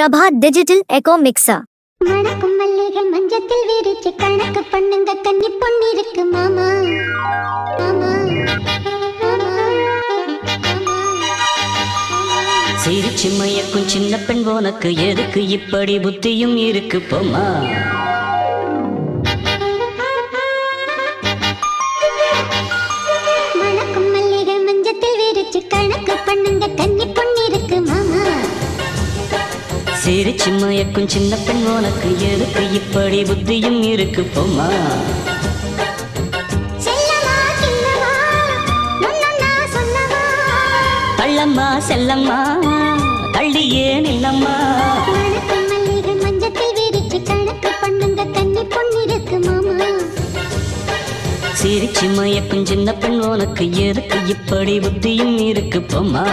Prabha digital echo mixer மணக்கும் மல்லிகை மஞ்சத்தில் விரிச்சு கணக்கு பண்ணுங்க கன்னி பொண்ணு இருக்கு மாமா. சிரிச்சு மயக்கும் சின்ன பெண் உனக்கு எதுக்கு? இப்படி புத்தியும் இருக்கு போமா மணக்கும் மல்லிகை மஞ்சத்தில் விரிச்சு கணக்கு பண்ணுங்க கன்னி சிரிச்சு மயக்கும் சின்ன பெண் உனக்கு எதுக்கு? இப்படி புத்தியும் இருக்கு போமா தள்ளம்மா செல்லம்மா தள்ளியே நில்லம்மா. மணக்கும் மல்லிகை மஞ்சத்தில் விரிச்சு கணக்கு பண்ணுங்க கன்னி பொண்ணு இருக்கு மாமா. சிரிச்சு மயக்கும் சின்ன பெண் உனக்கு எதுக்கு? இப்படி புத்தியும் இருக்கு போமா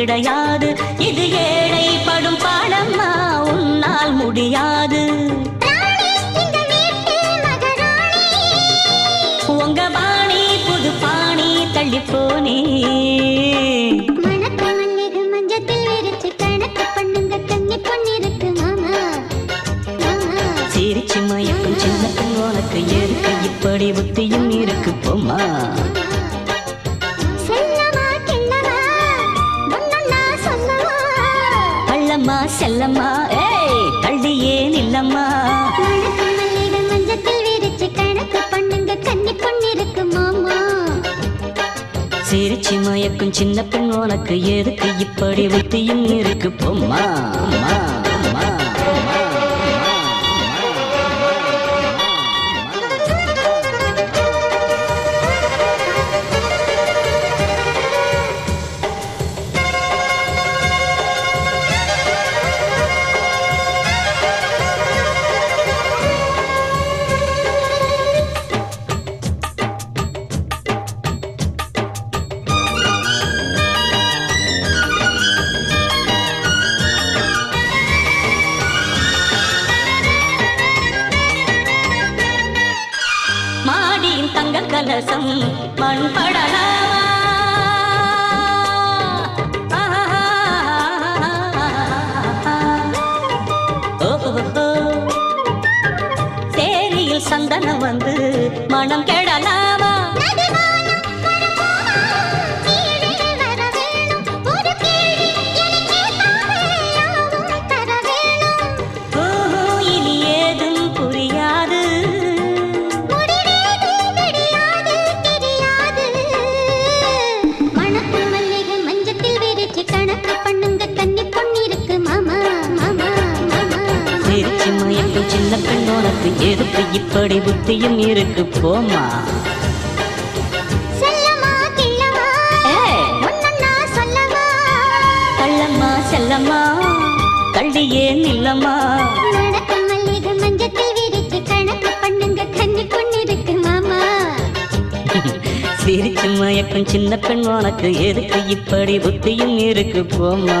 கிடையாது. இது ஏழை படும் பாடம்மா உன்னால் முடியாது. உங்க பாணி புது பாணி தள்ளி போனே. சிரிச்சு மயக்கும் சின்ன உனக்கு எதுக்கு இப்படி புத்தியும் இருக்கு போமா செல்லம்மா. ஏய் தள்ளியே நில்லம்மா. சிரிச்சு மயக்கும் சின்ன பெண் உனக்கு எதுக்கு? இப்படி புத்தியும் இருக்கு. போமா தங்க கலசம் சின்ன பெண் உனக்கு எதுக்கு இப்படி புத்தியும் இருக்கு போமா கள்ளம்மா. செல்லம்மா. தள்ளியே நில்லம்மா. நடக்கும் மல்லிகை மஞ்சத்தில் விரிச்சு கணக்கு பண்ணுங்க கன்னி பொண்ணு இருக்கு மாமா. சிரிச்சு மயக்கும் சின்ன பெண் உனக்கு எதுக்கு? இப்படி புத்தியும் இருக்கு போமா